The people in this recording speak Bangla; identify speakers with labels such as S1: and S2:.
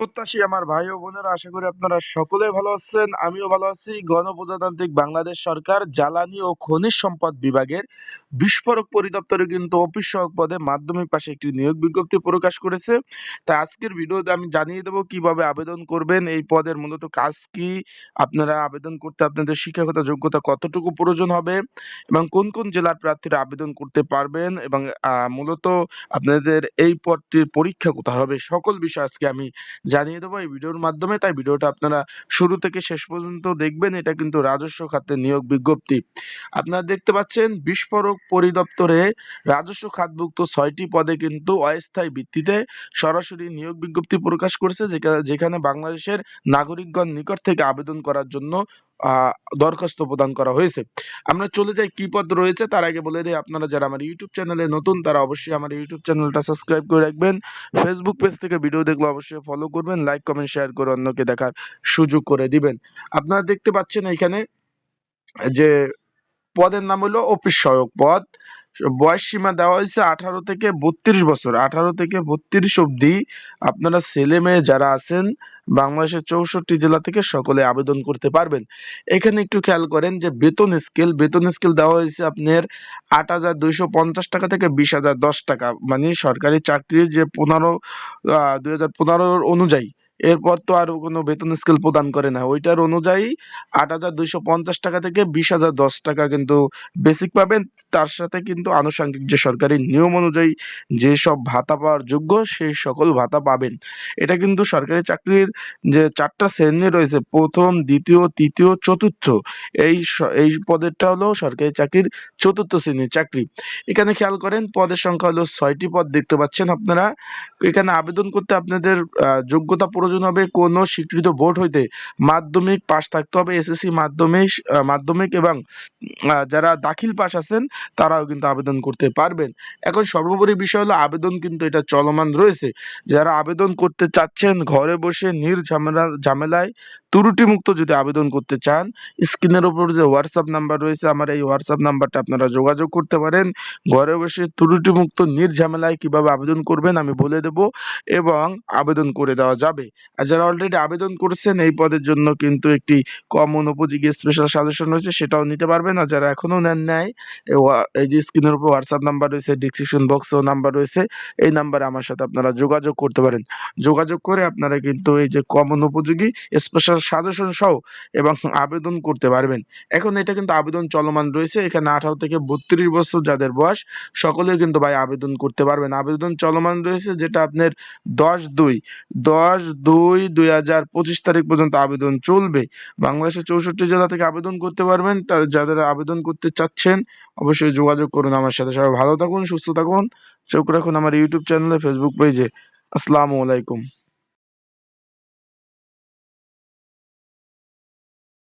S1: প্রত্যাশী আমার ভাই ও বোনেরা, আশা করি আপনারা সকলে ভালো আছেন, আমিও ভালো আছি। গণপ্রজাতান্ত্রিক বাংলাদেশ সরকার জ্বালানি ও খনিজ সম্পদ বিভাগের বিস্ফোরক পরিদপ্তরে কিন্তু অফিস সহক পদে মাধ্যমিক পাশে একটি নিয়োগ বিজ্ঞপ্তি প্রকাশ করেছে। তাই আজকের ভিডিওতে আমি জানিয়ে দেবো কীভাবে আবেদন করবেন, এই পদের মূলত কাজ কি, আপনারা আবেদন করতে আপনাদের শিক্ষাগত যোগ্যতা কতটুকু প্রয়োজন হবে এবং কোন কোন জেলার প্রার্থীরা আবেদন করতে পারবেন এবং মূলত আপনাদের এই পদটির পরীক্ষা কোথায় হবে, সকল বিষয় আজকে আমি জানিয়ে দেবো এই ভিডিওর মাধ্যমে। তাই ভিডিওটা আপনারা শুরু থেকে শেষ পর্যন্ত দেখবেন। এটা কিন্তু রাজস্ব খাতে নিয়োগ বিজ্ঞপ্তি। আপনারা দেখতে পাচ্ছেন, বিস্ফোরক পরিদপ্তরে রাজস্ব খাতভুক্ত ছয়টি পদে কিন্তু অস্থায়ী ভিত্তিতে সরাসরি নিয়োগ বিজ্ঞপ্তি প্রকাশ করেছে, যেখা- যেখানে বাংলাদেশের নাগরিকগণ নিকট থেকে আবেদন করার জন্য দরখাস্ত প্রদান করা হয়েছে। আমরা চলে যাই কি পদ রয়েছে, তার আগে বলে দিই আপনারা যারা আমার ইউটিউব চ্যানেলে নতুন, তারা অবশ্যই আমার ইউটিউব চ্যানেলটা সাবস্ক্রাইব করে রাখবেন। ফেসবুক পেজ থেকে ভিডিও দেখলে অবশ্যই ফলো করবেন লাইক কমেন্ট শেয়ার করে অন্যকে দেখার সুযোগ করে দিবেন। আপনারা দেখতে পাচ্ছেন এখানে যে পদের নাম হলো অফিস সহায়ক পদ। বয়স সীমা দেওয়া হয়েছে আঠারো থেকে বত্রিশ বছর। আঠারো থেকে বত্রিশ অবধি আপনারা ছেলে মেয়ে যারা আছেন, বাংলাদেশের চৌষট্টি জেলা থেকে সকলে আবেদন করতে পারবেন। এখানে একটু খেয়াল করেন যে বেতন স্কেল বেতন স্কেল দেওয়া হয়েছে আপনার আট হাজার দুইশো পঞ্চাশ টাকা থেকে বিশ হাজার দশ টাকা। মানে সরকারি চাকরির যে পনেরো দুই হাজার পনেরোর অনুযায়ী। এরপর তো আর কোনো বেতন স্কেল প্রদান করে না। ওইটার অনুযায়ী আট হাজার দুইশো পঞ্চাশ টাকা থেকে বিশ হাজার দশ টাকা কিন্তু বেসিক পাবেন। তার সাথে কিন্তু আনুষঙ্গিক যে সরকারি নিয়ম অনুযায়ী যেসব ভাতা পাওয়ার যোগ্য সেই সকল ভাতা পাবেন। এটা কিন্তু সরকারি চাকরির যে চারটা শ্রেণি রয়েছে, প্রথম, দ্বিতীয়, তৃতীয়, চতুর্থ, এই এই পদেরটা হলো সরকারি চাকরির চতুর্থ শ্রেণির চাকরি। এখানে খেয়াল করেন, পদের সংখ্যা হলো ছয়টি পদ দেখতে পাচ্ছেন আপনারা। এখানে আবেদন করতে আপনাদের যোগ্যতা প্রয়োজন হবে কোনো স্বীকৃত বোর্ড হইতে মাধ্যমিক পাস থাকতে হবে, এসএসসি মাধ্যমিক মাধ্যমিক এবং যারা দাখিল পাস আছেন, তারাও কিন্তু আবেদন করতে পারবেন। এখন সর্বোপরি বিষয় হলো আবেদন কিন্তু এটা চলমান রয়েছে। যারা আবেদন করতে চাচ্ছেন, ঘরে বসে নির ঝামেলা ঝামেলায় ত্রুটিমুক্ত যদি আবেদন করতে চান, স্ক্রিনের উপর যে হোয়াটসঅ্যাপ নাম্বার রয়েছে, আমার এই হোয়াটসঅ্যাপ নাম্বারটা আপনারা যোগাযোগ করতে পারেন। ঘরে বসে ত্রুটিমুক্ত, নির্ঝামেলায় কীভাবে আবেদন করবেন আমি বলে দেব এবং আবেদন করে দেওয়া যাবে। আর যারা অলরেডি আবেদন করেছেন এই পদের জন্য কিন্তু একটি কমন উপযোগী স্পেশাল সাজেশন রয়েছে, সেটাও নিতে পারবেন আর যারা এখনও নেন নাই এই যে স্ক্রিনের উপর হোয়াটসঅ্যাপ নাম্বার রয়েছে ডিসক্রিপশন বক্সেও নাম্বার রয়েছে, এই নাম্বারে আমার সাথে আপনারা যোগাযোগ করতে পারেন। যোগাযোগ করে আপনারা কিন্তু এই যে কমন উপযোগী স্পেশাল সাজেশন সহ এবং আবেদন করতে পারবেন। এখন এটা কিন্তু আবেদন চলমান রয়েছে, এখানে আঠারো থেকে বত্রিশ বছর যাদের বয়স সকলে কিন্তু ভাই আবেদন করতে পারবেন। আবেদন চলমান রয়েছে যেটা আপনার দশ দুই, দশ দুই দুই হাজার পঁচিশ তারিখ পর্যন্ত আবেদন চলবে। বাংলাদেশের চৌষট্টি জেলা থেকে আবেদন করতে পারবেন। তার যাদের আবেদন করতে চাচ্ছেন, অবশ্যই যোগাযোগ করুন আমার সাথে। সবাই ভালো থাকুন, সুস্থ থাকুন। চোখ রাখুন আমার ইউটিউব চ্যানেলে, ফেসবুক পেজে। আসসালামু আলাইকুম।